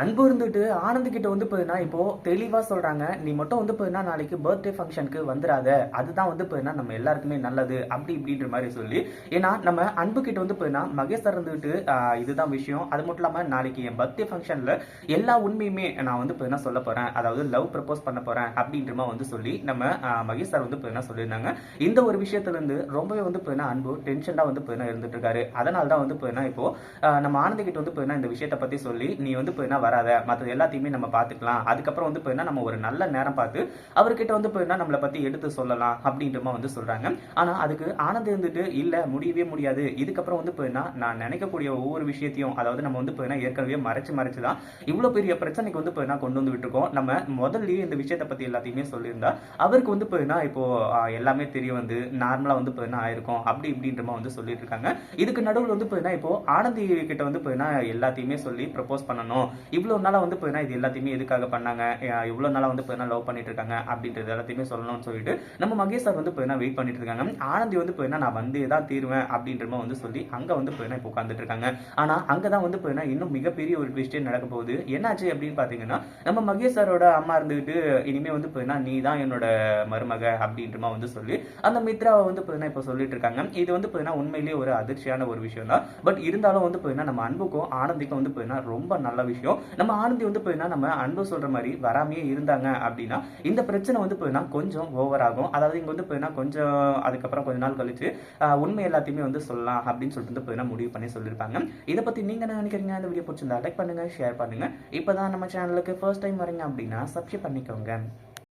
அன்பு இருந்துட்டு ஆனந்த் கிட்ட வந்து போயினா இப்போ தெளிவா சொல்றாங்க நீ மட்டும் வந்து போயினா நாளைக்கு பர்த்டே ஃபங்க்ஷனுக்கு வந்துடாத அதுதான் வந்து போயினா நம்ம எல்லாருக்குமே நல்லது அப்படி இப்படின்ற மாதிரி சொல்லி ஏன்னா நம்ம அன்பு கிட்ட வந்து போயினா மகேஷ் சார் இருந்துட்டு இதுதான் விஷயம். அது மட்டும் இல்லாம நாளைக்கு என் பர்த்டே ஃபங்க்ஷன்ல எல்லா உண்மையுமே நான் வந்து போயினா சொல்ல போறேன். அதாவது லவ் ப்ரப்போஸ் பண்ண போறேன் அப்படின்ற மாதிரி வந்து சொல்லி நம்ம மகேஷ் சார் வந்து போயினா சொல்லியிருந்தாங்க. இந்த ஒரு விஷயத்துல இருந்து ரொம்பவே வந்து போயினா அன்பு டென்ஷனா வந்து போயினா இருந்துட்டு இருக்காரு. அதனால தான் வந்து போயினா இப்போ நம்ம ஆனந்த் கிட்ட வந்து போயினா இந்த விஷயத்தை பத்தி சொல்லி நீ வந்து போயினா வராத மற்றது எல்லாத்தையுமே நம்ம பார்த்துக்கலாம். அதுக்கப்புறம் வந்து போயினா நம்ம ஒரு நல்ல நேரம் பார்த்து அவர்கிட்ட வந்து போயினா நம்மளை பற்றி எடுத்து சொல்லலாம் அப்படின்றமா வந்து சொல்றாங்க. ஆனால் அதுக்கு ஆனந்த் இருந்துட்டு இல்லை முடியவே முடியாது. இதுக்கப்புறம் வந்து போயினா நான் நினைக்கக்கூடிய ஒவ்வொரு விஷயத்தையும் அதாவது நம்ம வந்து போயினா ஏற்கனவே மறைச்சு மறைச்சு தான் இவ்வளோ பெரிய பிரச்சனைக்கு வந்து போயினா கொண்டு வந்து விட்டுருக்கோம். நம்ம முதல்லயே இந்த விஷயத்தை பற்றி எல்லாத்தையுமே சொல்லியிருந்தா அவருக்கு வந்து போயினா இப்போ எல்லாமே தெரிய வந்து நார்மலாக வந்து இப்போ என்ன ஆயிருக்கும். அப்படி இப்படின்றமா வந்து சொல்லிட்டு இருக்காங்க. இதுக்கு நடுவில் வந்து போயினா இப்போ ஆனந்தி கிட்ட வந்து போயினா எல்லாத்தையுமே சொல்லி ப்ரப்போஸ் பண்ணணும். இவ்வளோ நாளாக வந்து போயினா இது எல்லாத்தையுமே எதுக்காக பண்ணாங்க இவ்வளோ நாளாக வந்து போயினா லவ் பண்ணிட்டு இருக்காங்க அப்படின்றது எல்லாத்தையுமே சொல்லணும்னு சொல்லிட்டு நம்ம மகேஷ் சார் வந்து போயினா வெயிட் பண்ணிட்டு இருக்காங்க ஆனந்தி வந்து போயினா நான் வந்தே தான் தீருவேன் அப்படின்ற மாதிரி வந்து சொல்லி அங்கே வந்து போயினா இப்போ உட்காந்துட்டு இருக்காங்க அங்கே தான் வந்து போயினா இன்னும் மிகப்பெரிய ஒரு விஷயம் நடக்க போகுது என்னாச்சு அப்படின்னு பார்த்தீங்கன்னா நம்ம மகேஷ் சாரோட அம்மா இருந்துகிட்டு இனிமே வந்து போயினா நீ தான் என்னோட மருமக அப்படின்ற மாதிரி வந்து சொல்லி அந்த மித்ராவை வந்து போயினா இப்போ சொல்லிட்டு இருக்காங்க இது வந்து போயினா உண்மையிலேயே ஒரு அதிர்ச்சியான ஒரு விஷயம் தான் பட் இருந்தாலும் வந்து போயினா நம்ம அன்புக்கும் ஆனந்திக்கும் வந்து போயினா ரொம்ப நல்ல விஷயம் நம்ம ஆனந்தி வந்து போயினா நம்ம அன்பு சொல்ற மாதிரி வராமையே இருந்தாங்க அப்படின்னா இந்த பிரச்சனை வந்து போயின்னா கொஞ்சம் ஓவர் ஆகும். அதாவது இங்க வந்து போயின்னா கொஞ்சம் அதுக்கப்புறம் கொஞ்ச நாள் கழிச்சு ஆஹ், உண்மை எல்லாத்தையுமே வந்து சொல்லலாம் அப்படின்னு சொல்லிட்டு வந்து போயினா முடிவு பண்ணி சொல்லியிருப்பாங்க. இதை பத்தி நீங்க என்ன நினைக்கிறீங்க? இந்த வீடியோ பிடிச்சிருந்தா லைக் பண்ணுங்க ஷேர் பண்ணுங்க. இப்பதான் நம்ம சேனலுக்கு ஃபர்ஸ்ட் டைம் வரீங்க அப்படின்னா சப்ஸ்கிரைப் பண்ணிக்கோங்க.